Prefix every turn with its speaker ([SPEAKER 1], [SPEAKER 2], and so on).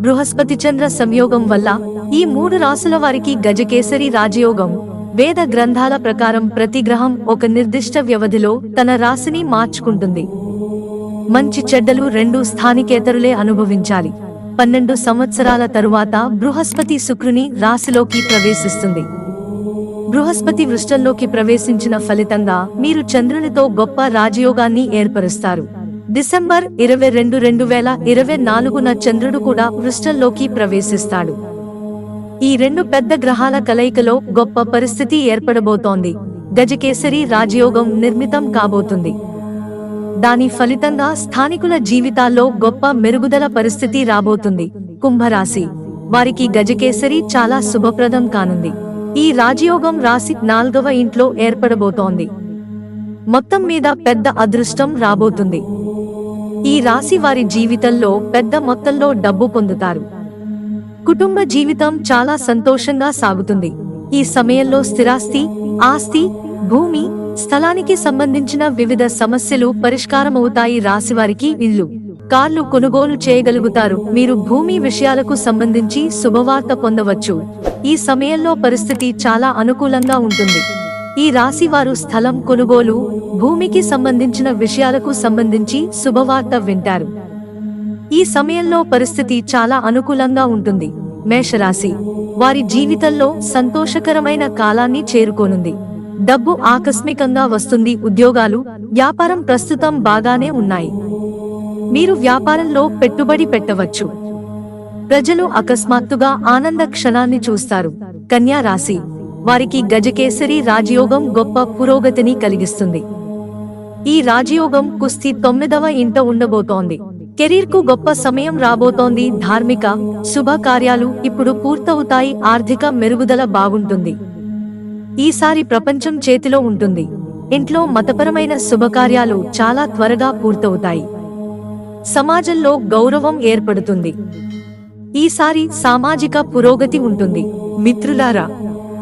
[SPEAKER 1] బృహస్పతి చంద్ర సంయోగం వల్ల ఈ మూడు రాసుల వారికి గజకేసరి రాజయోగం. వేద గ్రంథాల ప్రకారం ప్రతి గ్రహం ఒక నిర్దిష్ట వ్యవధిలో తన రాశిని మార్చుకుంటుంది. మంచి చెడ్డలు రెండు స్థానికేతరులే అనుభవించాలి. పన్నెండు సంవత్సరాల తరువాత బృహస్పతి శుక్రుని రాశిలోకి ప్రవేశిస్తుంది. బృహస్పతి వృష్టంలోకి ప్రవేశించిన ఫలితంగా మీరు చంద్రునితో గొప్ప రాజయోగాన్ని ఏర్పరుస్తారు. డిసెంబర్ ఇరవై రెండు రెండు వేల ఇరవై నాలుగున చంద్రుడు కూడా వృష్టంలోకి ప్రవేశిస్తాడు. ఈ రెండు పెద్ద గ్రహాల కలయికలో గొప్ప పరిస్థితి ఏర్పడబోతోంది. గజకేసరి రాజయోగం నిర్మితం కాబోతుంది. దాని ఫలితంగా స్థానికుల జీవితాల్లో గొప్ప మెరుగుదల పరిస్థితి రాబోతుంది. కుంభరాశి వారికి గజకేసరి చాలా శుభప్రదం కానుంది. ఈ రాజయోగం రాశి నాల్గవ ఇంట్లో ఏర్పడబోతోంది. మొత్తం మీద పెద్ద అదృష్టం రాబోతుంది. ఈ రాశి వారి జీవితంలో పెద్ద మొత్తంలో డబ్బు పొందుతారు. కుటుంబ జీవితం చాలా సంతోషంగా సాగుతుంది. ఈ సమయంలో స్థిరాస్తి ఆస్తి భూమి స్థలానికి సంబంధించిన వివిధ సమస్యలు పరిష్కారమవుతాయి రాశివారికి ఇల్లు. కార్లు కొనుగోలు చేయగలుగుతారు. మీరు భూమి విషయాలకు సంబంధించి శుభవార్త పొందవచ్చు. ఈ సమయంలో పరిస్థితి చాలా అనుకూలంగా ఉంటుంది. ఈ రాశి వారు స్థలం కొనుగోలు భూమికి సంబంధించిన విషయాలకు సంబంధించి శుభవార్త వింటారు. ఈ సమయంలో పరిస్థితి చాలా అనుకూలంగా ఉంటుంది. మేషరాశి వారి జీవితంలో సంతోషకరమైన కాలాన్ని చేరుకోనుంది. డబ్బు ఆకస్మికంగా వస్తుంది ఉద్యోగాలు వ్యాపారం ప్రస్తుతం బాగానే ఉన్నాయి. మీరు వ్యాపారంలో పెట్టుబడి పెట్టవచ్చు. ప్రజలు అకస్మాత్తుగా ఆనంద క్షణాన్ని చూస్తారు. కన్యా రాశి వారికి గజకేసరి రాజయోగం గొప్ప పురోగతిని కలిగిస్తుంది. ఈ రాజయోగం కుస్తీ తొమ్మిదవ ఇంట ఉండబోతోంది. కెరీర్కు గొప్ప సమయం రాబోతోంది. ధార్మిక శుభ కార్యాలు ఇప్పుడు పూర్తవుతాయి. ఆర్థిక మెరుగుదల బాగుంటుంది. ఈసారి ప్రపంచం చేతిలో ఉంటుంది. ఇంట్లో మతపరమైన శుభకార్యాలు చాలా త్వరగా పూర్తవుతాయి. సమాజంలో గౌరవం ఏర్పడుతుంది. ఈసారి సామాజిక పురోగతి ఉంటుంది.
[SPEAKER 2] మిత్రులారా